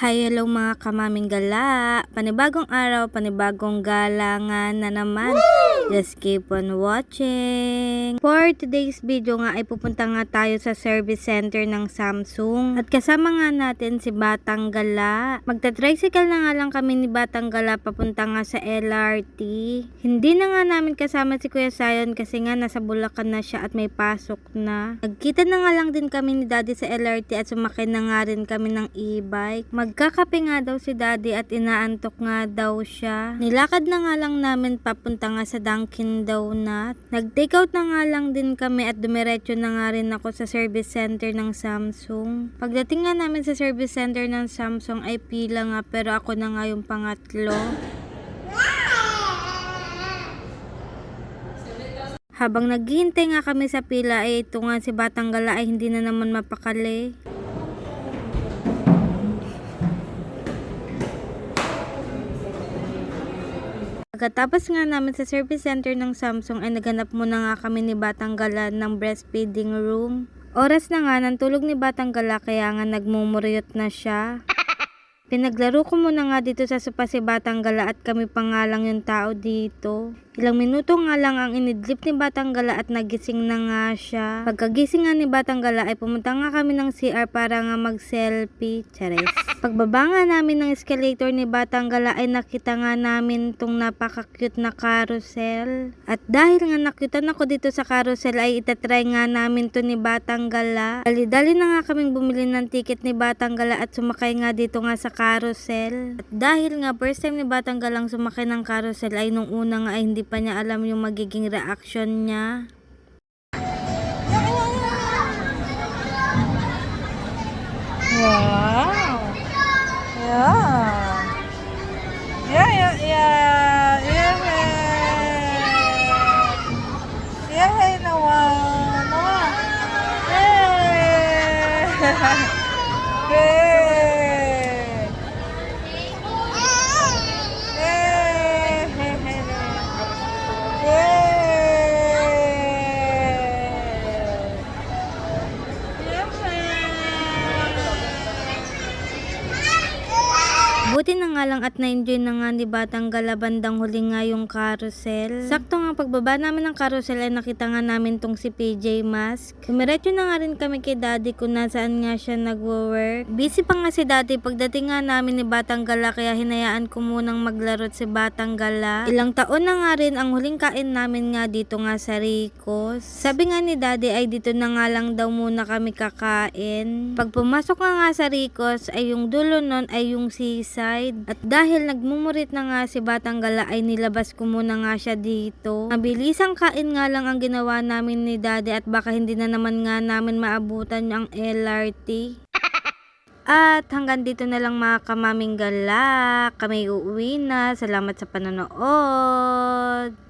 Hi, hello mga kamaming gala. Panibagong araw, panibagong galangan na naman. Just keep on watching. For today's video nga ay pupunta nga tayo sa service center ng Samsung. At kasama nga natin si Batang Gala. Magta-tricycle na nga lang kami ni Batang Gala papunta nga sa LRT. Hindi na nga namin kasama si Kuya Sayon kasi nga nasa Bulacan na siya at may pasok na. Nagkita na nga lang din kami ni Daddy sa LRT at sumakay na nga rin kami ng e-bike. Magkakape nga daw si Daddy at inaantok nga daw siya. Nilakad na nga lang namin papunta nga sa Dunkin Donut. Nag-take out na nga lang din kami at dumiretso na nga rin ako sa service center ng Samsung. Pagdating nga namin sa service center ng Samsung ay pila nga pero ako na nga yung pangatlo. Habang naghihintay nga kami sa pila ay ito nga si Batang Gala ay hindi na naman mapakali. Pagkatapos nga namin sa service center ng Samsung ay naghanap muna nga kami ni Batang Gala ng breastfeeding room. Oras na nga ng tulog ni Batang Gala kaya nga nagmumuryot na siya. Pinaglaro ko muna nga dito sa sopa si Batang Gala at kami pa nga lang yung tao dito. Ilang minuto nga lang ang inidlip ni Batang Gala at nagising na nga siya. Pagkagising nga ni Batang Gala ay pumunta nga kami ng CR para nga mag-selfie. Chares. Pagbaba nga namin ng escalator ni Batang Gala ay nakita nga namin tong napaka-cute na carousel. At dahil nga nakyutan ako dito sa carousel ay itatry nga namin to ni Batang Gala. Dali-dali na nga kaming bumili ng ticket ni Batang Gala at sumakay nga dito nga sa carousel. At dahil nga first time ni Batang Galang sumakay ng carousel ay nung una nga ay hindi pa niya alam yung magiging reaction niya. Wow. Yeah. Yeah, yeah, yeah. Yeah. Yeah, hey, Noah. Noah. Hey. Hey. Buti na nga lang at na-enjoy na nga ni Batang Gala bandang huli nga yung carousel. Sakto nga pagbaba namin ng carousel ay nakita nga namin tong si PJ Mask. Kumiretso na nga rin kami kay daddy kung nasaan nga siya nagwo-work. Busy pa nga si daddy pagdating nga namin ni Batang Gala kaya hinayaan ko munang maglaro si Batang Gala. Ilang taon na nga rin ang huling kain namin nga dito nga sa Ricos. Sabi nga ni daddy ay dito na nga lang daw muna kami kakain. Pag pumasok nga nga sa Ricos ay yung dulo nun ay yung seaside. At dahil nagmumurit na nga si Batang Gala ay nilabas ko muna nga siya dito. Mabilisang kain nga lang ang ginawa namin ni daddy at baka hindi na naman nga namin maabutan ang LRT. At hanggang dito na lang mga kamaming gala. Kami uuwi na. Salamat sa panonood.